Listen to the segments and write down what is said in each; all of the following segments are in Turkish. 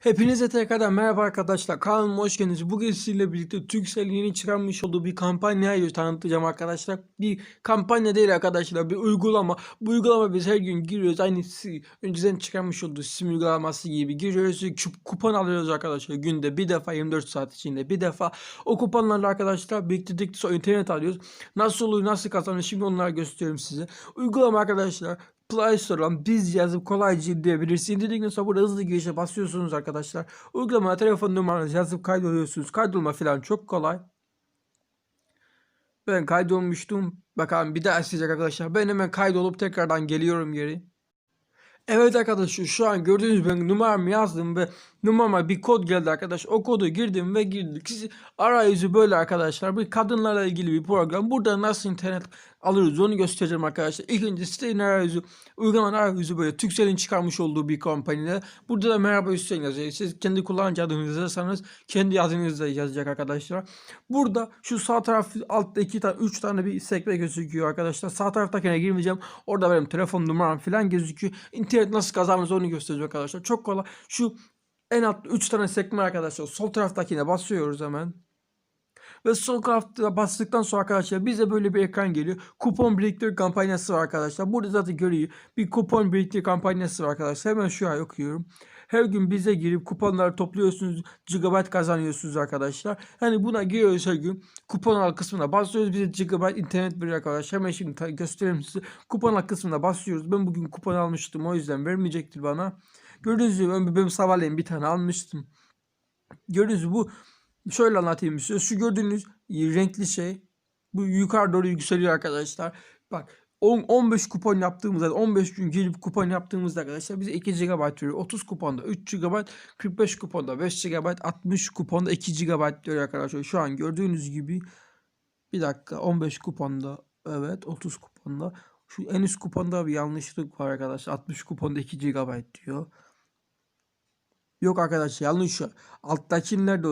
Hepinize tekrardan merhaba arkadaşlar. Kanalıma hoş geldiniz. Bugün sizinle birlikte Turkcell'in yeni çıkarmış olduğu bir kampanyayı tanıtacağım arkadaşlar. Bir kampanya değil arkadaşlar, bir uygulama. Bu uygulama biz her gün giriyoruz. Aynı önceden çıkarmış olduğu sim uygulaması gibi giriyoruz. kup- Kupon alıyoruz arkadaşlar. Günde bir defa 24 saat içinde bir defa. O kuponlarla arkadaşlar biriktirdikçe sonra internet alıyoruz. Nasıl oluyor, nasıl kazanıyor şimdi onları gösteriyorum size. Uygulama arkadaşlar Play Store'dan biz yazıp kolayca indirebilirsiniz. İndirdikten sonra burada hızlı girişe basıyorsunuz arkadaşlar. Uygulamaya telefon numaranızı yazıp kaydoluyorsunuz. Kaydolma falan çok kolay. Ben kaydolmuştum. Bakalım bir daha isteyecek arkadaşlar. Ben hemen kaydolup tekrardan geliyorum geri. Evet arkadaşlar şu an gördüğünüz ben numaramı yazdım ve numarama bir kod geldi arkadaş. O kodu girdim ve girdik. Siz arayüzü böyle arkadaşlar. Bir kadınlarla ilgili bir program. Burada nasıl internet alırız onu göstereceğim arkadaşlar. İlk önce sitenin arayüzü, uygulamanın arayüzü böyle Turkcell'in çıkarmış olduğu bir kompanyide. Burada da merhaba Hüseyin yazıyor. Siz kendi kullanıcı adınızı yazarsanız kendi adınızı da yazacak arkadaşlar. Burada şu sağ taraf altta iki tane, üç tane bir sekme gözüküyor arkadaşlar. Sağ taraftakine girmeyeceğim. Orada benim telefon numaram falan gözüküyor. İnternet nasıl kazanırız onu gösteriyor arkadaşlar. Çok kolay. Şu en altta 3 tane sekme arkadaşlar. Sol taraftakine basıyoruz hemen. Ve sol tarafta bastıktan sonra arkadaşlar bize böyle bir ekran geliyor. Kupon biriktir kampanyası var arkadaşlar. Burada zaten görüyor. Bir kupon biriktir kampanyası var arkadaşlar. Hemen şu an okuyorum. Her gün bize girip kuponları topluyorsunuz. Gigabyte kazanıyorsunuz arkadaşlar. Yani buna giriyoruz her gün. Kupon al kısmına basıyoruz. Bize gigabyte internet veriyor arkadaşlar. Hemen şimdi göstereyim size. Kupon al kısmına basıyoruz. Ben bugün kupon almıştım. O yüzden vermeyecektir bana. Gördüğünüz gibi ben, ben sabahleyin bir tane almıştım. Gördüğünüz gibi bu şöyle anlatayım size. Şu gördüğünüz renkli şey bu yukarı doğru yükseliyor arkadaşlar. Bak 10 15 kupon yaptığımızda 15 gün gelip kupon yaptığımızda arkadaşlar bize 2 GB veriyor. 30 kuponda 3 GB, 45 kuponda 5 GB, 60 kuponda 2 GB veriyor arkadaşlar. Şu an gördüğünüz gibi bir dakika 15 kuponda evet 30 kuponda şu en üst kuponda bir yanlışlık var arkadaşlar. 60 kuponda 2 GB diyor. Yok arkadaşlar yanlış. Alttakiler de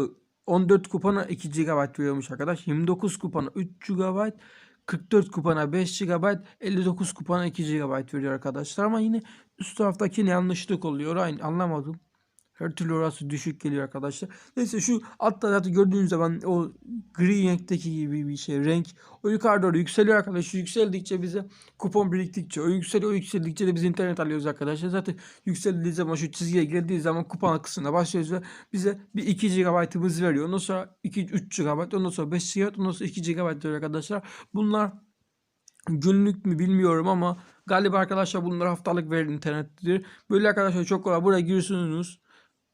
14 kupona 2 GB veriyormuş arkadaş. 29 kupona 3 GB. 44 kupona 5 GB. 59 kupona 2 GB veriyor arkadaşlar. Ama yine üst taraftaki yanlışlık oluyor. Aynı anlamadım. Her türlü orası düşük geliyor arkadaşlar. Neyse şu altta zaten gördüğünüz zaman o gri renkteki gibi bir şey renk. O yukarı doğru yükseliyor arkadaşlar. Yükseldikçe bize kupon biriktikçe o yükseliyor. O yükseldikçe de biz internet alıyoruz arkadaşlar. Zaten yükseldiği zaman şu çizgiye geldiği zaman kupon kısmına başlıyoruz ve bize bir 2 GB'ımız veriyor. Ondan sonra 2 3 GB, ondan sonra 5 GB, ondan sonra 2 GB veriyor arkadaşlar. Bunlar günlük mü bilmiyorum ama galiba arkadaşlar bunlar haftalık verilen internettir. Böyle arkadaşlar çok kolay. Buraya giriyorsunuz.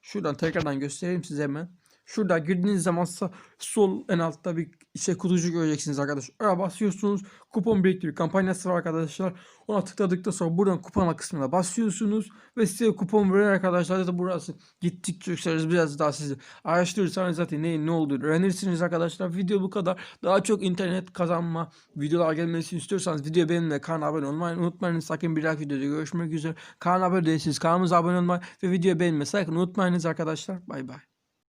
Şuradan tekrardan göstereyim size hemen. Şurada girdiğiniz zaman sağ- sol en altta bir şey kutucuk göreceksiniz arkadaşlar. Oraya basıyorsunuz. Kupon biriktir kampanyası var arkadaşlar. Ona tıkladıktan sonra buradan kupon kısmına basıyorsunuz. Ve size kupon veriyor arkadaşlar. Zaten burası gittikçe yükseliriz. Biraz daha sizi araştırırsanız zaten neyin ne olduğunu öğrenirsiniz arkadaşlar. Video bu kadar. Daha çok internet kazanma videolar gelmesini istiyorsanız video beğenmeyi, kanala abone olmayı unutmayın. Sakın bir dahaki videoda görüşmek üzere. Kanala abone değilseniz kanalımıza abone olmayı ve video beğenmeyi sakın unutmayınız arkadaşlar. Bay bay.